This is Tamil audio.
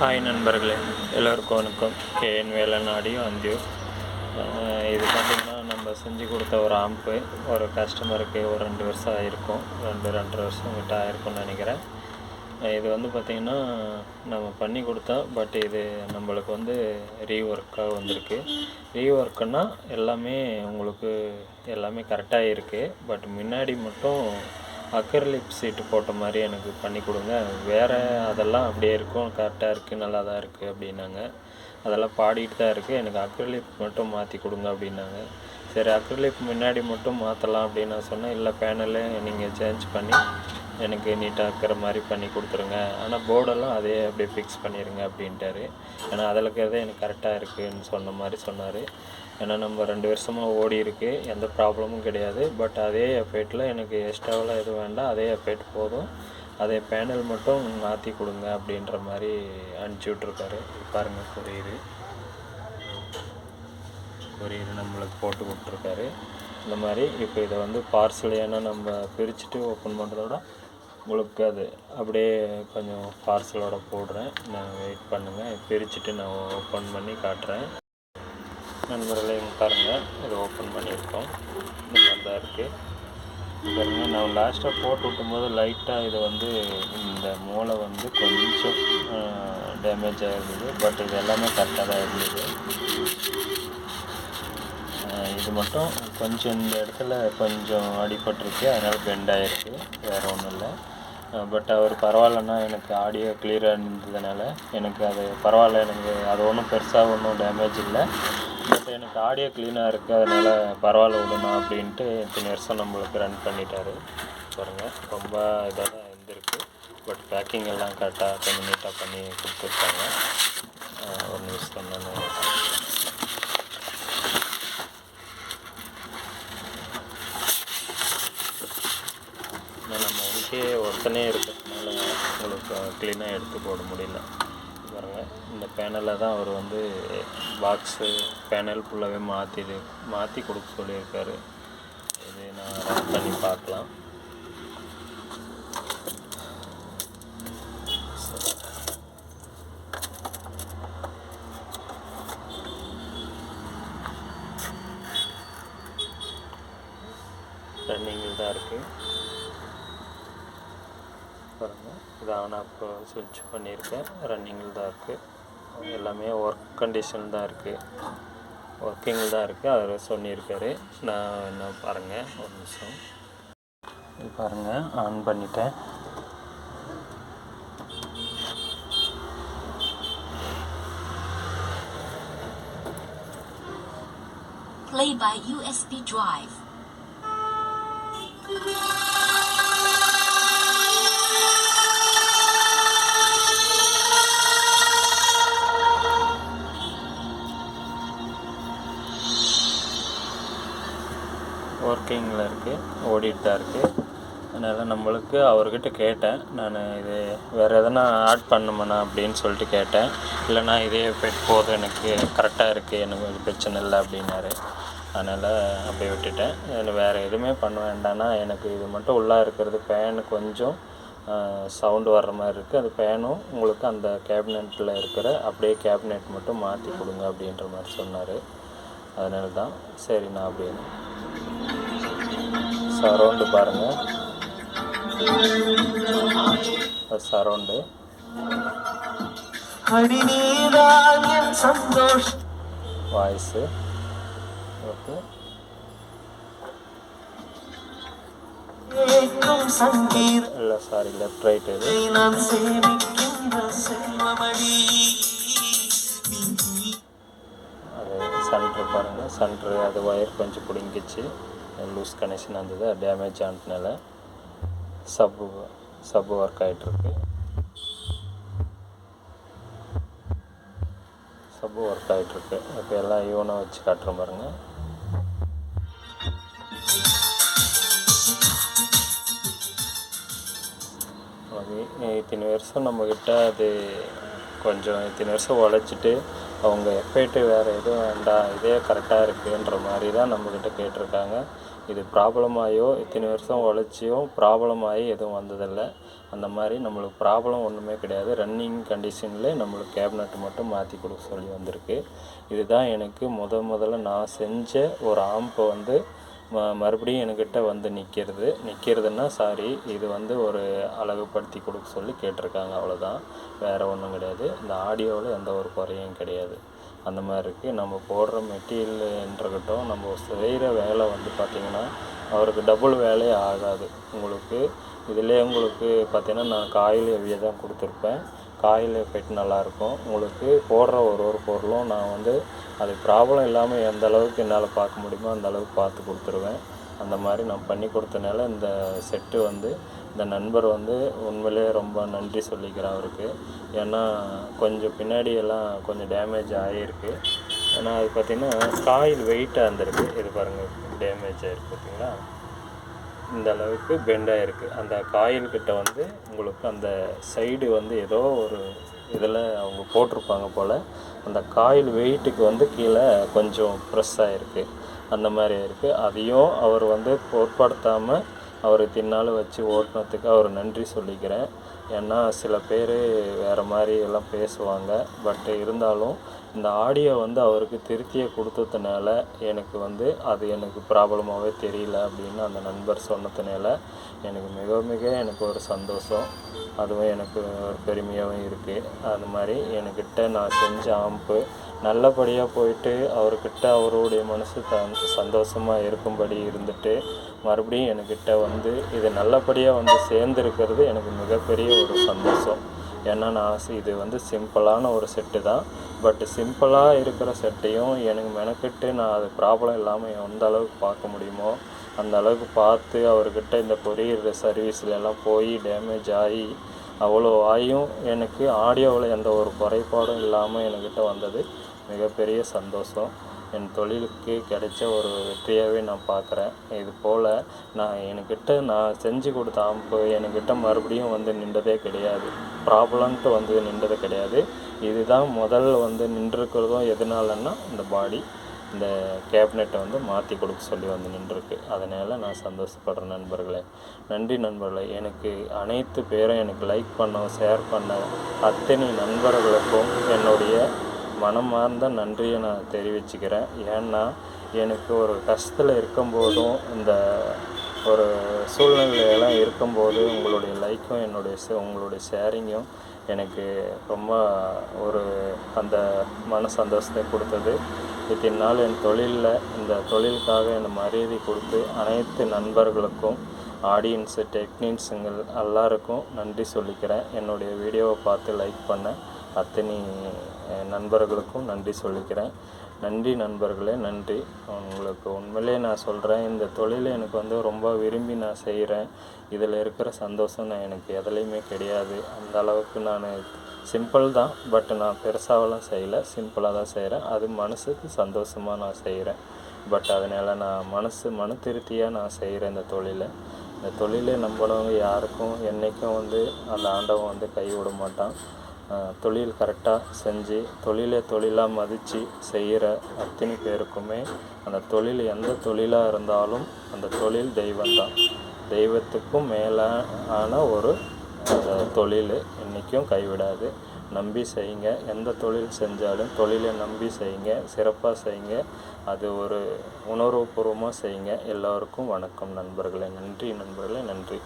ஹாய் நண்பர்களே எல்லோருக்கும் வணக்கம். கேஎன் வேலன் ஆடியோ அந்தியூர் இது பார்த்திங்கன்னா நம்ம செஞ்சு கொடுத்த ஒரு ஆம்பு ஒரு கஸ்டமருக்கு ஒரு ரெண்டு வருஷம் ஆகிருக்கும் ரெண்டு ரெண்டரை வருஷம் கிட்ட ஆகிருக்கும்னு நினைக்கிறேன். இது வந்து பார்த்திங்கன்னா நம்ம பண்ணி கொடுத்தோம் பட் இது நம்மளுக்கு வந்து ரீஒர்க்காக வந்திருக்கு. ரீஒர்க்குன்னா எல்லாமே உங்களுக்கு எல்லாமே கரெக்டாக இருக்குது பட் முன்னாடி மட்டும் அக்கர்லிப் சீட்டு போட்ட மாதிரி எனக்கு பண்ணி கொடுங்க. வேறு அதெல்லாம் அப்படியே இருக்கும். கரெக்டாக இருக்குது நல்லா தான் இருக்குது அப்படின்னாங்க. அதெல்லாம் பாடிட்டு தான் இருக்குது எனக்கு அக்ரலிப் மட்டும் மாற்றி கொடுங்க அப்படின்னாங்க. சரி அக்ரிலிப் முன்னாடி மட்டும் மாற்றலாம் அப்படின்னு நான் சொன்னேன். இல்லை பேனலே நீங்கள் சேஞ்ச் பண்ணி எனக்கு நீட்டாக இருக்கிற மாதிரி பண்ணி கொடுத்துருங்க. ஆனால் போர்டெல்லாம் அதே அப்படியே ஃபிக்ஸ் பண்ணிடுங்க அப்படின்ட்டாரு. ஏன்னா அதில் இருக்கிறதே எனக்கு கரெக்டாக இருக்குதுன்னு சொன்ன மாதிரி சொன்னார். ஏன்னா நம்ம ரெண்டு வருஷமாக ஓடி இருக்கு எந்த ப்ராப்ளமும் கிடையாது. பட் அதே எஃபெக்டில் எனக்கு எக்ஸ்ட்ராவெலாம் எதுவும் வேண்டாம். அதே எஃபெக்ட் போதும். அதே பேனல் மட்டும் மாற்றி கொடுங்க அப்படின்ற மாதிரி அனுப்பிச்சி விட்ருக்காரு பாருங்கள் கொரியரு கொரியர் நம்மளுக்கு போட்டு கொடுத்துருக்காரு. இந்த மாதிரி இப்போ இதை வந்து பார்சல் ஏன்னா நம்ம பிரிச்சுட்டு ஓப்பன் பண்ணுறதோட உங்களுக்கு அது அப்படியே கொஞ்சம் பார்சலோட போடுறேன். நான் வெயிட் பண்ணுங்கள் பிரிச்சுட்டு நான் ஓப்பன் பண்ணி காட்டுறேன். நண்பர்களையும் பாருங்கள் இதை ஓப்பன் பண்ணியிருக்கோம். இந்த மாதிரி தான் இருக்குது பாருங்கள் நான் லாஸ்ட்டாக போட்டு விட்டும்போது லைட்டாக இது வந்து இந்த மூளை வந்து கொஞ்சம் டேமேஜ் ஆகிருந்தது பட் இது எல்லாமே கரெக்டாக தான் இருந்தது. இது மட்டும் கொஞ்சம் இந்த இடத்துல கொஞ்சம் அடிபட்டிருக்கு. அதனால் பெண்ட் ஆகிருக்கு வேறு ஒன்றும் இல்லை. பட் அவர் பரவாயில்லன்னா எனக்கு ஆடியோ கிளியராக இருந்ததுனால எனக்கு அது பரவாயில்ல எனக்கு அது ஒன்றும் பெருசாக ஒன்றும் டேமேஜ் இல்லை. பட் எனக்கு ஆடியோ க்ளீனாக இருக்குது அதனால் பரவாயில்ல விடணும் அப்படின்ட்டு இத்தனை வருஷம் நம்மளுக்கு ரன் பண்ணிட்டாரு. பாருங்கள் ரொம்ப இதாக தான் இருந்திருக்கு. பட் பேக்கிங் எல்லாம் கரெக்டாக கொஞ்சம் நீட்டாக பண்ணி கொடுத்துருக்காங்க. ஒரு நிமிஷம் நான் ஏன்னா நம்ம ஒருத்தனே இருக்கிறதுனால உங்களுக்கு க்ளீனாக எடுத்து போட முடியல. பாருங்கள் இந்த பேனலில் தான் அவர் வந்து பாக்ஸு பேனல் ஃபுல்லாகவே மாற்றிடு மாற்றி கொடுக்க சொல்லியிருக்காரு. இது நான் ரன் பண்ணி பார்க்கலாம். ரன்னிங்கில் தான் இருக்குது பாருங்கள் இது ஆன் ஆஃப் சுவிட்ச் பண்ணியிருக்கேன். ரன்னிங்கில் தான் இருக்குது எல்லாமே ஒர்க் கண்டிஷன் தான் இருக்குது ஒர்க்கிங்கில் தான் இருக்குது அவர் சொல்லியிருக்காரு. நான் என்ன பாருங்கள் ஒரு நிமிஷம். பாருங்கள் ஆன் பண்ணிட்டேன். Play by USB drive. ஒர்க்கிங்கில் இருக்குது ஓடிட்டு தான் இருக்குது அதனால் நம்மளுக்கு அவர்கிட்ட கேட்டேன். நான் இது வேறு எதனா ஆட் பண்ணுமண்ணா அப்படின்னு சொல்லிட்டு கேட்டேன். இல்லைண்ணா இதே பெட் போதும் எனக்கு கரெக்டாக இருக்குது எனக்கு ஒரு பிரச்சனை இல்லை அப்படின்னாரு. அதனால் அப்படியே விட்டுட்டேன். அதில் வேறு எதுவுமே பண்ண வேண்டாம்னா எனக்கு இது மட்டும் உள்ளே இருக்கிறது ஃபேனு கொஞ்சம் சவுண்டு வர்ற மாதிரி இருக்குது அது ஃபேனும் உங்களுக்கு அந்த கேபினெட்டில் இருக்கிற அப்படியே கேபினெட் மட்டும் மாற்றி கொடுங்க அப்படின்ற மாதிரி சொன்னார். அதனால தான் சரிண்ணா அப்படின்னு சரௌண்டு பாருங்கள் சரௌண்டு வாய்ஸு ஓகே இல்லை சாரி லெஃப்ட் ரைட் இது. அது சென்ட்ரு பாருங்கள் சென்ட்ரு அது ஒயர் கொஞ்சம் பிடுங்கிச்சு. லூஸ் கனெக்ஷன் வந்தது. டேமேஜ் ஆனதுனால சப்பு சப்பு ஒர்க் ஆகிட்டுருக்கு சப்பு ஒர்க் ஆகிட்டுருக்கு இப்போ எல்லாம் ஈவனாக வச்சு காட்டுற பாருங்கள் இத்தனை வருஷம் நம்மக்கிட்ட அது கொஞ்சம் இத்தனை வருஷம் உழைச்சிட்டு அவங்க எஃபெக்ட்டு வேறு எதுவும் வேண்டாம் இதே கரெக்டாக இருக்குன்ற மாதிரி தான் நம்மக்கிட்ட கேட்டிருக்காங்க. இது ப்ராப்ளமாயோ இத்தனை வருஷம் உழைச்சியும் ப்ராப்ளம் ஆகி எதுவும் வந்ததில்லை. அந்த மாதிரி நம்மளுக்கு ப்ராப்ளம் ஒன்றுமே கிடையாது. ரன்னிங் கண்டிஷனில் நம்மளுக்கு கேபினட் மட்டும் மாற்றி கொடுக்க சொல்லி வந்திருக்கு. இதுதான் எனக்கு முத முதல்ல நான் செஞ்ச ஒரு ஆம்பை வந்து ம மறுபடியும் என்கிட்ட வந்து நிற்கிறது நிற்கிறதுன்னா சாரி இது வந்து ஒரு அழகுப்படுத்தி கொடுக்க சொல்லி கேட்டிருக்காங்க. அவ்வளோதான் வேறு ஒன்றும் கிடையாது. இந்த ஆடியோவில் எந்த ஒரு குறையும் கிடையாது. அந்த மாதிரி இருக்குது நம்ம போடுற மெட்டீரியல்ன்றக்கட்டும் நம்ம செய்கிற வேலை வந்து பார்த்திங்கன்னா அவருக்கு டபுள் வேலையே ஆகாது. உங்களுக்கு இதிலே உங்களுக்கு பார்த்தீங்கன்னா நான் காயில் ஹெவியாக தான் கொடுத்துருப்பேன். காயில் எஃபெக்ட் நல்லாயிருக்கும். உங்களுக்கு போடுற ஒரு ஒரு பொருளும் நான் வந்து அது ப்ராப்ளம் இல்லாமல் எந்த அளவுக்கு என்னால் பார்க்க முடியுமோ அந்த அளவுக்கு பார்த்து கொடுத்துருவேன். அந்த மாதிரி நான் பண்ணி கொடுத்தனால இந்த செட்டு வந்து இந்த நண்பர் வந்து உண்மையிலே ரொம்ப நன்றி சொல்லிக்கிறேன் அவருக்கு. ஏன்னா கொஞ்சம் பின்னாடி எல்லாம் கொஞ்சம் டேமேஜ் ஆகியிருக்கு ஏன்னா அது பார்த்திங்கன்னா காயில் வெயிட்டாக இருந்திருக்கு. இது பாருங்கள் டேமேஜ் ஆகிருக்கு பார்த்திங்களா? இந்த அளவுக்கு பெண்ட் ஆகிருக்கு அந்த காயில்கிட்ட வந்து உங்களுக்கு அந்த சைடு வந்து ஏதோ ஒரு இதில் அவங்க போட்டிருப்பாங்க போல் அந்த காயில் வெயிட்டுக்கு வந்து கீழே கொஞ்சம் ப்ரெஸ் ஆகிருக்கு அந்த மாதிரி இருக்குது அதையும் அவர் வந்து பொருட்படுத்தாமல் அவர் தின்னாலும் வச்சு ஓட்டினத்துக்கு அவர் நன்றி சொல்லிக்கிறேன். ஏன்னா சில பேர் வேறு மாதிரி எல்லாம் பேசுவாங்க. பட் இருந்தாலும் இந்த ஆடியோ வந்து அவருக்கு திருத்தியை கொடுத்ததுனால எனக்கு வந்து அது எனக்கு ப்ராப்ளமாகவே தெரியல அப்படின்னு அந்த நண்பர் சொன்னதுனால எனக்கு மிக மிக எனக்கு ஒரு சந்தோஷம். அதுவும் எனக்கு ஒரு பெருமையாகவும் இருக்குது அது மாதிரி என்கிட்ட நான் செஞ்ச ஆம்பு நல்லபடியாக போயிட்டு அவர்கிட்ட அவருடைய மனசு த சந்தோஷமாக இருக்கும்படி இருந்துட்டு மறுபடியும் என்கிட்ட வந்து இது நல்லபடியாக வந்து சேர்ந்துருக்கிறது எனக்கு மிகப்பெரிய ஒரு சந்தோஷம். ஏன்னா நான் இது வந்து சிம்பிளான ஒரு செட்டு தான். பட் சிம்பிளாக இருக்கிற செட்டையும் எனக்கு மெனக்கெட்டு நான் அது ப்ராப்ளம் இல்லாமல் எந்த அளவுக்கு பார்க்க முடியுமோ அந்த அளவுக்கு பார்த்து அவர்கிட்ட இந்த கொரியர் சர்வீஸில் எல்லாம் போய் டேமேஜ் ஆகி அவ்வளோ ஆயும் எனக்கு ஆடியோவில் எந்த ஒரு குறைபாடும் இல்லாமல் என்கிட்ட வந்தது. மிகப்பெரிய சந்தோஷம். என் தொழிலுக்கு கிடைச்ச ஒரு வெற்றியாகவே நான் பார்க்குறேன். இது போல் நான் என்கிட்ட நான் செஞ்சு கொடுத்த அமைப்பு என்கிட்ட மறுபடியும் வந்து நின்றதே கிடையாது. ப்ராப்ளம்ட்டு வந்து நின்றது கிடையாது. இதுதான் முதல்ல வந்து நின்றுருக்கிறதும் எதனாலன்னா இந்த பாடி இந்த கேபினெட்டை வந்து மாற்றி கொடுக்க சொல்லி வந்து நின்றுருக்கு. அதனால் நான் சந்தோஷப்படுறேன் நண்பர்களே. நன்றி நண்பர்களே. எனக்கு அனைத்து பேரும் எனக்கு லைக் பண்ண ஷேர் பண்ண அத்தனை நண்பர்களுக்கும் என்னுடைய மனமார்ந்த நன்றியை நான் தெரிவிச்சுக்கிறேன். ஏன்னா எனக்கு ஒரு கஷ்டத்தில் இருக்கும்போதும் இந்த ஒரு சூழ்நிலையெல்லாம் இருக்கும்போது உங்களுடைய லைக்கும் என்னுடைய உங்களுடைய ஷேரிங்கும் எனக்கு ரொம்ப ஒரு அந்த மன சந்தோஷத்தை கொடுத்தது. இத்தனை நாள் என் தொழிலில் இந்த தொழிலுக்காக என்னை மரியாதை கொடுத்து அனைத்து நண்பர்களுக்கும் ஆடியன்ஸு டெக்னீஷியன்கள் எல்லாருக்கும் நன்றி சொல்லிக்கிறேன். என்னுடைய வீடியோவை பார்த்து லைக் பண்ண அத்தனை நண்பர்களுக்கும் நன்றி சொல்லிக்கிறேன். நன்றி நண்பர்களே நன்றி. உங்களுக்கு உண்மையிலே நான் சொல்கிறேன் இந்த தொழிலை எனக்கு வந்து ரொம்ப விரும்பி நான் செய்கிறேன் இதில் இருக்கிற சந்தோஷம் நான் எனக்கு எதுலேயுமே கிடையாது. அந்த அளவுக்கு நான் சிம்பிள் தான் பட் நான் பெருசாவெல்லாம் செய்யலை. சிம்பிளாக தான் செய்கிறேன் அது மனசுக்கு சந்தோஷமாக நான் செய்கிறேன் பட் அதனால் நான் மனசு மன திருப்தியாக நான் செய்கிறேன் இந்த தொழிலை. இந்த தொழிலை நம்பளவங்க யாருக்கும் என்றைக்கும் வந்து அந்த ஆண்டவன் வந்து கைவிட மாட்டான். தொழில் கரெக்டாக செஞ்சு தொழிலை தொழிலாக மதித்து செய்கிற அத்தனை பேருக்குமே அந்த தொழில் எந்த தொழிலாக இருந்தாலும் அந்த தொழில் தெய்வம்தான். தெய்வத்துக்கும் மேலான ஒரு அந்த தொழில் என்றைக்கும் கைவிடாது. நம்பி செய்யுங்க. எந்த தொழில் செஞ்சாலும் தொழிலை நம்பி செய்யுங்க. சிறப்பாக செய்யுங்க. அது ஒரு உணர்வுபூர்வமாக செய்யுங்க. எல்லோருக்கும் வணக்கம் நண்பர்களே. நன்றி நண்பர்களே. நன்றி.